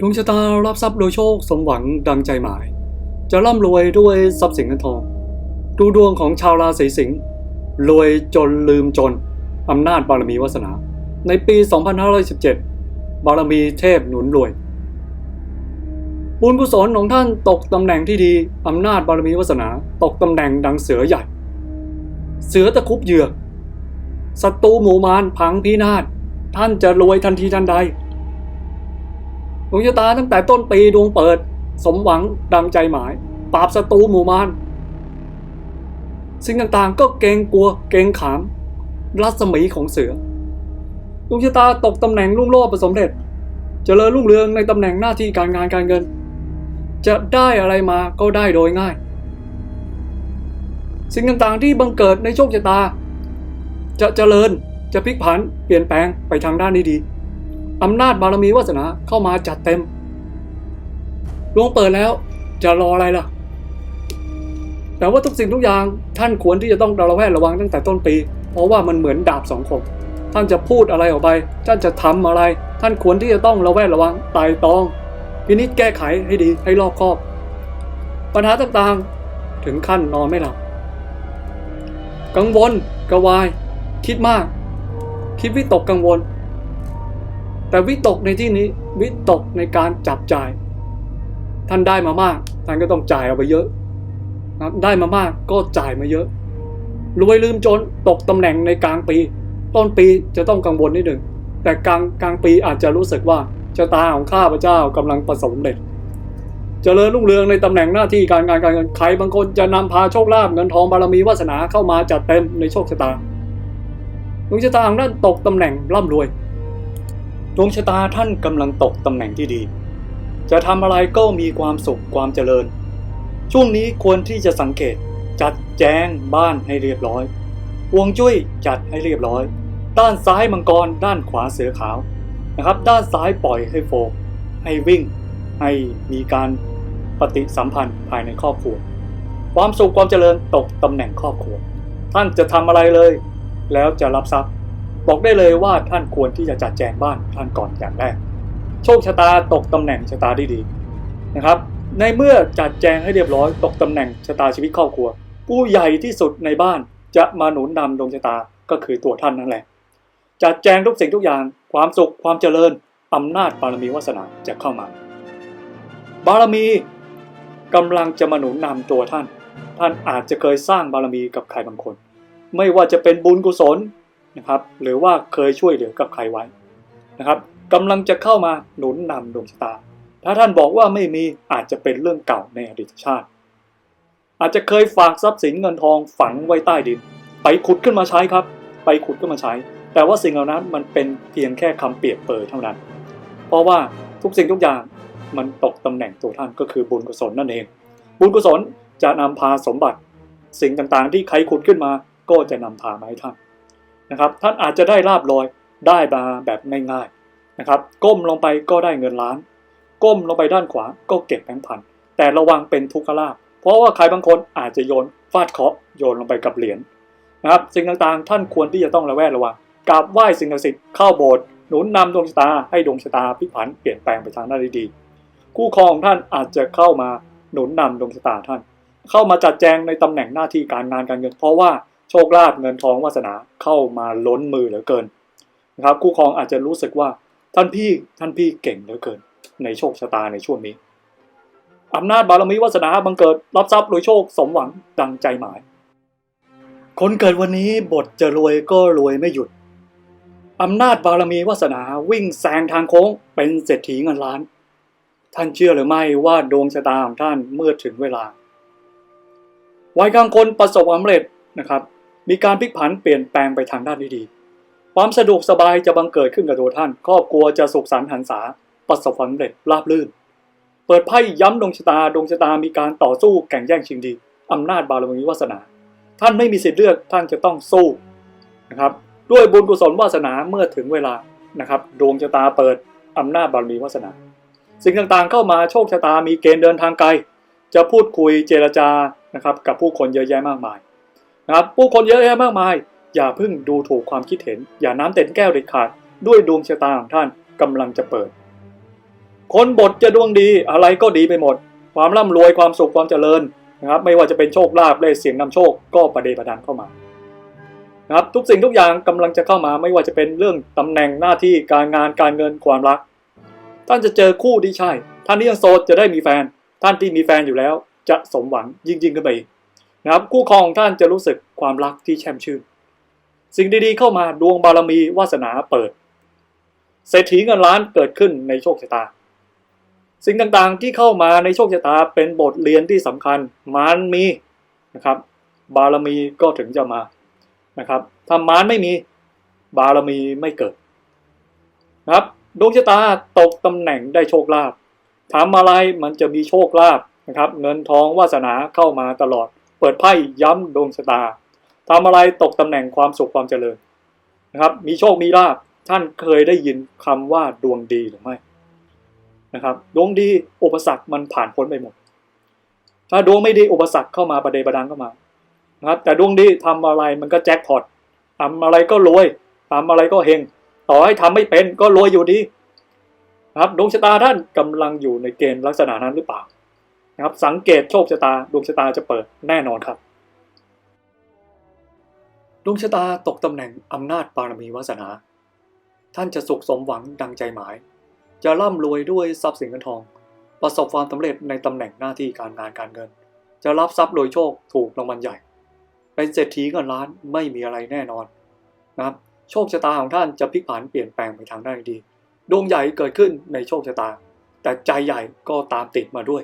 ดวงชะตารับทรัพย์โดยโชคสมหวังดังใจหมาย จะร่ำรวยด้วยทรัพย์สินเงินทอง ดูดวงของชาวราศีสิงห์รวยจนลืมจน อำนาจบารมีวาสนา ในปี 2517 บารมีเทพหนุนรวย บุญกุศลของท่านตกตำแหน่งที่ดี อำนาจบารมีวาสนา ตกตำแหน่งดังเสือใหญ่ เสือตะคุบเหยื่อศัตรูหมู่มารพังพินาศท่านจะรวยทันทีทันใด ดวงชะตาตั้งแต่ต้นปีดวงเปิด สมหวังดังใจหมาย ปราบศัตรูหมู่มารสิ่งต่างๆ ก็เกรงกลัว เกรงขาม รัศมีของเสือดวงชะตาตกตำแหน่งรุ่งโรจน์ประสมเด็จเจริญรุ่งเรืองในตำแหน่งหน้าที่การงานการเงิน จะได้อะไรมาก็ได้โดยง่าย สิ่งต่างๆที่บังเกิดในโชคชะตา จะเจริญจะพลิกผันเปลี่ยนแปลงไปทางด้านนี้ดี อำนาจบารมีวาสนาเข้ามาจัดเต็มดวงเปิดแล้ว จะรออะไรล่ะ แต่ว่าทุกสิ่งทุกอย่างท่านควรที่จะต้องระแวดระวังตั้งแต่ต้นปี เพราะว่ามันเหมือนดาบสองคมท่านจะพูดอะไรออกไป ท่านจะทำอะไร ท่านควรที่จะต้องระแวดระวังไต่ตองพินิจแก้ไขให้ดีให้รอบคอบ ปัญหาต่างๆ ถึงขั้นนอนไม่หลับ กังวลกระวาย คิดมาก คิดวิตกกังวล แต่วิตกในที่นี้วิตกในการจับจ่าย ท่านได้มามาก ท่านก็ต้องจ่ายเอาไปเยอะนะได้มามากก็จ่ายมาเยอะรวยลืมจนตกตำแหน่งในกลางปี ต้นปีจะต้องกังวลนิดหนึ่งแต่กลางกลางปีอาจจะรู้สึกว่าชะตาของข้าพเจ้ากำลังประสบเร็จเจริญรุ่งเรืองในตำแหน่งหน้าที่การงานการเงินใครบางคนจะนำพาโชคลาภเงินทองบารมีวาสนาเข้ามาจัดเต็มในโชคชะตาดวงชะตาของท่านตกตำแหน่งร่ำรวย ดวงชะตาท่านกำลังตกตำแหน่งที่ดี จะทำอะไรก็มีความสุขความเจริญ ช่วงนี้ควรที่จะสังเกตจัดแจงบ้านให้เรียบร้อยห่วงจุ้ยจัดให้เรียบร้อย ด้านซ้ายมังกร ด้านขวาเสือขาวนะครับ ด้านซ้ายปล่อยให้โฟกให้วิ่ง ให้มีการปฏิสัมพันธ์ภายในครอบครัว ความสุขความเจริญตกตำแหน่งครอบครัว ท่านจะทำอะไรเลย แล้วจะรับทรัพย์ บอกได้เลยว่าท่านควรที่จะจัดแจงบ้านท่านก่อนอย่างแรก โชคชะตาตกตำแหน่งชะตาได้ดีนะครับ ในเมื่อจัดแจงให้เรียบร้อย ตกตำแหน่งชะตาชีวิตครอบครัว ผู้ใหญ่ที่สุดในบ้านจะมาหนุนนำดวงชะตาก็คือตัวท่านนั่นแหละ จัดแจงทุกสิ่งทุกอย่าง ความสุขความเจริญอำนาจบารมีวาสนาจะเข้ามา บารมีกำลังจะมาหนุนนำตัวท่าน ท่านอาจจะเคยสร้างบารมีกับใครบางคน ไม่ว่าจะเป็นบุญกุศล นะครับ หรือว่าเคยช่วยเหลือกับใครไว้นะครับกำลังจะเข้ามาหนุนนำดวงชะตา ถ้าท่านบอกว่าไม่มีอาจจะเป็นเรื่องเก่าในอดีตชาติ อาจจะเคยฝากทรัพย์สินเงินทองฝังไว้ใต้ดิน ไปขุดขึ้นมาใช้ครับ ไปขุดขึ้นมาใช้ แต่ว่าสิ่งเหล่านั้นมันเป็นเพียงแค่คำเปรียบเปรยเท่านั้น เพราะว่าทุกสิ่งทุกอย่างมันตกตำแหน่งตัวท่านก็คือบุญกุศลนั่นเอง บุญกุศลจะนำพาสมบัติ สิ่งต่างๆ ที่ใครขุดขึ้นมาก็จะนำพามาให้ท่าน นะครับ ท่านอาจจะได้ลาบลอยได้มาแบบง่ายๆนะครับ ก้มลงไปก็ได้เงินล้าน ก้มลงไปด้านขวาก็เก็บแบงค์พันแต่ระวังเป็นทุกขลาภเพราะว่าใครบางคนอาจจะโยนฟาดเคาะโยนลงไปกับเหรียญนะครับสิ่งต่างๆ ท่านควรที่จะต้องระแวดระวังกราบไหว้สิ่งศักดิ์สิทธิ์เข้าโบสถ์หนุนนำดวงชะตาให้ดวงชะตาพลิกผันเปลี่ยนแปลงไปทางด้านดีคู่ครองของท่านอาจจะเข้ามาหนุนนำดวงชะตาท่าน เข้ามาจัดแจงในตำแหน่งหน้าที่การงานการเงินเพราะว่า โชคลาภเงินทองวาสนาเข้ามาล้นมือเหลือเกินนะครับคู่ครองอาจจะรู้สึกว่าท่านพี่ท่านพี่เก่งเหลือเกิน ในโชคชะตาในช่วงนี้อำนาจบารมีวาสนาบังเกิดรับทรัพย์โดยโชคสมหวังดังใจหมาย คนเกิดวันนี้บทจะรวยก็รวยไม่หยุดอำนาจบารมีวาสนาวิ่งแซงทางโค้งเป็นเศรษฐีเงินล้าน ท่านเชื่อหรือไม่ว่าดวงชะตาของท่านเมื่อถึงเวลาวัยกลางคนประสบความสำเร็จนะครับ มีการพลิกผันเปลี่ยนแปลงไปทางด้านที่ดี ความสะดวกสบายจะบังเกิดขึ้นกับตัวท่าน ครอบครัวจะสุขสันต์หันษาประสบความสำเร็จราบรื่น เปิดไพ่ย้ำดวงชะตาดวงชะตามีการต่อสู้แข่งแย่งชิงดีอำนาจบารมีวาสนา ท่านไม่มีสิทธิ์เลือกท่านจะต้องสู้นะครับด้วยบุญกุศลวาสนาเมื่อถึงเวลานะครับดวงชะตาเปิดอำนาจบารมีวาสนา สิ่งต่างๆเข้ามาโชคชะตามีเกณฑ์เดินทางไกล จะพูดคุยเจรจานะครับกับผู้คนเยอะแยะมากมาย นะครับผู้คนเยอะแยะมากมาย อย่าเพิ่งดูถูกความคิดเห็น อย่าน้ำเต็มแก้วเด็ดขาด ด้วยดวงชะตาของท่านกำลังจะเปิด คนบทจะดวงดีอะไรก็ดีไปหมด ความร่ำรวยความสุขความเจริญนะครับ ไม่ว่าจะเป็นโชคลาภเลขเสียงนำโชคก็ประเดประดังเข้ามานะครับทุกสิ่งทุกอย่างกำลังจะเข้ามาไม่ว่าจะเป็นเรื่องตำแหน่งหน้าที่การงานการเงินความรัก ท่านจะเจอคู่ที่ใช่ ท่านที่ยังโสดจะได้มีแฟน ท่านที่มีแฟนอยู่แล้ว จะสมหวังยิ่งยิ่งขึ้นไปอีก นะครับคู่ครองท่านจะรู้สึกความรักที่แช่มชื่น สิ่งดีๆเข้ามาดวงบารมีวาสนาเปิด เศรษฐีเงินล้านเกิดขึ้นในโชคชะตา สิ่งต่างๆที่เข้ามาในโชคชะตาเป็นบทเรียนที่สำคัญมันมีนะครับ บารมีก็ถึงจะมานะครับถ้ามารไม่มีบารมีไม่เกิดนะครับดวงชะตาตกตำแหน่งได้โชคลาภทำอะไรมันจะมีโชคลาภนะครับ เงินทองวาสนาเข้ามาตลอด เปิดไพ่ย้ำดวงชะตาทำอะไรตกตำแหน่งความสุขความเจริญนะครับ มีโชคมีลาภท่านเคยได้ยินคำว่าดวงดีหรือไม่นะครับดวงดีอุปสรรคมันผ่านพ้นไปหมด ถ้าดวงไม่ดีอุปสรรคเข้ามาประเดประดังเข้ามานะครับแต่ดวงดีทำอะไรมันก็แจ็คพอตทำอะไรก็รวยทำอะไรก็เฮงต่อให้ทำไม่เป็นก็รวยอยู่ดีนะครับดวงชะตาท่านกำลังอยู่ในเกณฑ์ลักษณะนั้นหรือเปล่า นะครับสังเกตโชคชะตาดวงชะตาจะเปิดแน่นอนครับ ดวงชะตาตกตำแหน่งอำนาจบารมีวาสนา ท่านจะสุขสมหวังดังใจหมาย จะร่ำรวยด้วยทรัพย์สินเงินทอง ประสบความสำเร็จในตำแหน่งหน้าที่การงานการเงิน จะรับทรัพย์โดยโชคถูกรางวัลใหญ่ เป็นเศรษฐีเงินล้านไม่มีอะไรแน่นอนนะครับโชคชะตาของท่านจะพลิกผันเปลี่ยนแปลงไปทางด้านดี ดวงใหญ่เกิดขึ้นในโชคชะตา แต่ใจใหญ่ก็ตามติดมาด้วย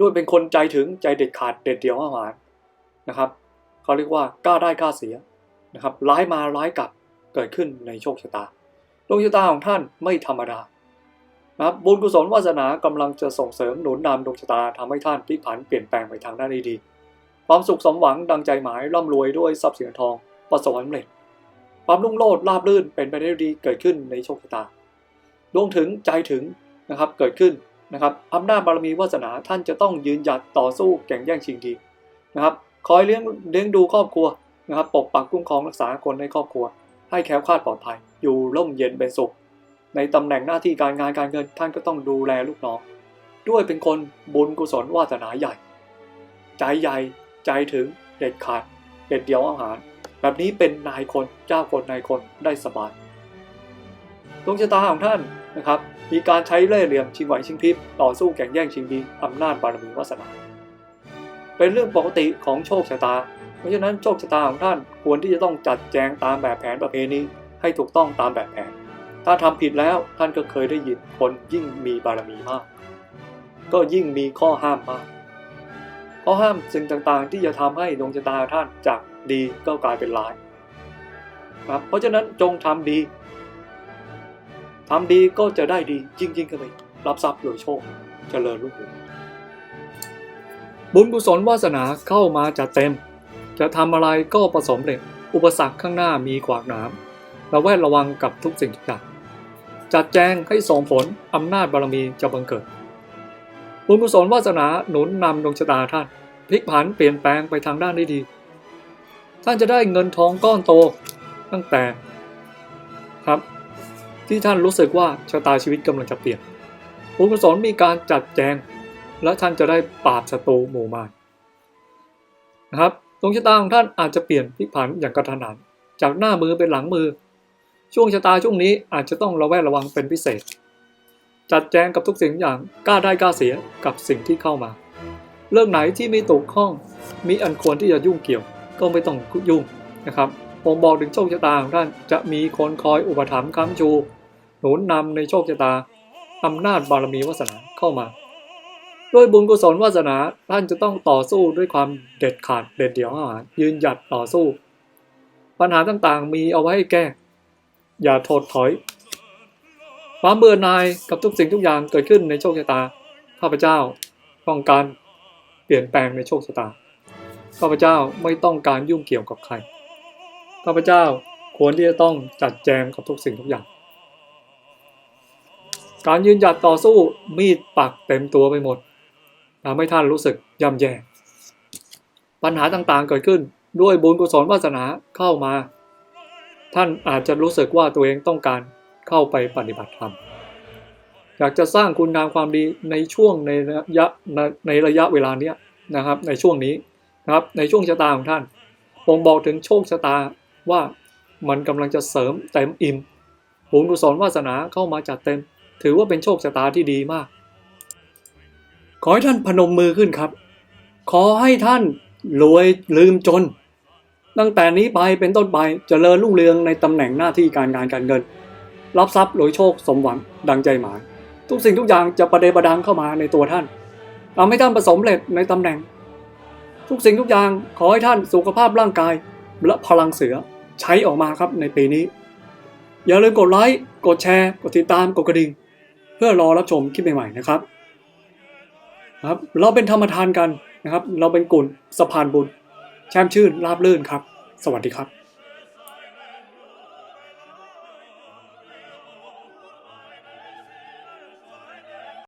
ด้วยเป็นคนใจถึงใจเด็ดขาดเด็ดเดี่ยวอาหารนะครับเขาเรียกว่ากล้าได้กล้าเสียนะครับร้ายมาร้ายกลับเกิดขึ้นในโชคชะตาดวงชะตาของท่านไม่ธรรมดานะครับบุญกุศลวาสนากำลังจะส่งเสริมหนุนนำดวงชะตาทำให้ท่านพลิกผันเปลี่ยนแปลงไปทางด้านดีความสุขสมหวังดังใจหมายร่ำรวยด้วยทรัพย์สินทองประสบความสำเร็จความรุ่งโรจน์ราบรื่นเป็นไปได้ดีเกิดขึ้นในโชคชะตาดวงถึงใจถึงนะครับเกิดขึ้น นะครับอำนาจบารมีวาสนาท่านจะต้องยืนหยัดต่อสู้แข่งแย่งชิงดีนะครับคอยเลี้ยงเลี้ยงดูครอบครัวนะครับปกปักคุ้มครองรักษาคนในครอบครัว ให้แคล้วคลาดปลอดภัย อยู่ร่มเย็นเป็นสุข ในตำแหน่งหน้าที่การงานการเงินท่านก็ต้องดูแลลูกน้อง ด้วยเป็นคนบุญกุศลวาสนาใหญ่ ใจใหญ่ใจถึงเด็ดขาดเด็ดเดียวอาหาร แบบนี้เป็นนายคนเจ้าคนนายคนได้สบายดวงชะตาของท่านนะครับ มีการใช้เล่ห์เหลี่ยมชิงไหวชิงพริบต่อสู้แข่งแย่งชิงดีอำนาจบารมีวาสนา เป็นเรื่องปกติของโชคชะตา เพราะฉะนั้นโชคชะตาของท่านควรที่จะต้องจัดแจงตามแบบแผนประเพณีให้ถูกต้องตามแบบแผน ถ้าทำผิดแล้วท่านก็เคยได้ยินคนยิ่งมีบารมีมาก ก็ยิ่งมีข้อห้ามมาก ข้อห้ามสิ่งต่างๆ ที่จะทำให้ดวงชะตาท่านจากดีก็กลายเป็นร้ายครับเพราะฉะนั้นจงทำดี ทำดีก็จะได้ดียิ่งยิ่งขึ้นไปรับทรัพย์โดยโชคเจริญรุ่งเรืองบุญกุศลวาสนาเข้ามาจัดเต็ม จะทำอะไรก็ประสมเร็จอุปสรรคข้างหน้ามีขวากนามระแวดระวังกับทุกสิ่งทุกอย่างจัดแจงให้ส่งผลอำนาจบารมีจะบังเกิด บุญกุศลวาสนาหนุนนำดวงชะตาท่านพลิกผันเปลี่ยนแปลงไปทางด้านได้ดี ท่านจะได้เงินทองก้อนโตตั้งแต่ครับ ที่ท่านรู้สึกว่าชะตาชีวิตกำลังจะเปลี่ยนบุญกุศลมีการจัดแจง และท่านจะได้ปราบศัตรูหมู่มารนะครับดวงชะตาของท่านอาจจะเปลี่ยนพลิกผันอย่างกระทันหันจากหน้ามือเป็นหลังมือ ช่วงชะตาช่วงนี้อาจจะต้องระแวดระวังเป็นพิเศษ จัดแจงกับทุกสิ่งอย่างกล้าได้กล้าเสียกับสิ่งที่เข้ามา เรื่องไหนที่ไม่ตกข้องมีอันควรที่จะยุ่งเกี่ยว ก็ไม่ต้องยุ่งนะครับผมบอกถึงโชคชะตาของท่านจะมีคนคอยอุปถัมภ์ค้ำชู หนุนนำในโชคชะตาอำนาจบารมีวาสนาเข้ามา ด้วยบุญกุศลวาสนาท่านจะต้องต่อสู้ด้วยความเด็ดขาดเด็ดเดี่ยวหาญยืนหยัดต่อสู้ ปัญหาต่างๆ มีเอาไว้ให้แก้ อย่าถดถอย ความเบื่อหน่ายกับทุกสิ่งทุกอย่างเกิดขึ้นในโชคชะตา ข้าพเจ้าต้องการเปลี่ยนแปลงในโชคชะตา ข้าพเจ้าไม่ต้องการยุ่งเกี่ยวกับใคร ข้าพเจ้าควรที่จะต้องจัดแจงกับทุกสิ่งทุกอย่าง การยืนหยัดต่อสู้มีดปักเต็มตัวไปหมดทำให้ท่านรู้สึกย่ำแย่ ปัญหาต่างๆเกิดขึ้นด้วยบุญกุศลวาสนาเข้ามา ท่านอาจจะรู้สึกว่าตัวเองต้องการเข้าไปปฏิบัติธรรมอยากจะสร้างคุณงามความดีในช่วงในระยะในในระยะเวลาเนี้ยนะครับ ในช่วงนี้นะครับในช่วงชะตาของท่านบ่งบอกถึงโชคชะตาว่ามันกำลังจะเสริมเต็มอิ่มบุญกุศลวาสนาเข้ามาจัดเต็ม ถือว่าเป็นโชคชะตาที่ดีมาก ขอให้ท่านพนมมือขึ้นครับ ขอให้ท่านรวยลืมจน ตั้งแต่นี้ไปเป็นต้นไปเจริญรุ่งเรืองในตำแหน่งหน้าที่การงานการเงิน รับทรัพย์โดยโชคสมหวังดังใจหมาย ทุกสิ่งทุกอย่างจะประเดประดังเข้ามาในตัวท่านทำให้ท่านประสบเร็จในตำแหน่ง ทุกสิ่งทุกอย่างขอให้ท่านสุขภาพร่างกายและพลังเสือใช้ออกมาครับในปีนี้ อย่าลืมกดไลค์ กดแชร์ กดติดตาม กดกระดิ่ง เพื่อรอรับชมคลิปใหม่ๆนะครับครับ เราเป็นธรรมทานกันนะครับ เราเป็นกลุ่มสะพานบุญแช่มชื่นราบลื่นครับ สวัสดีครับ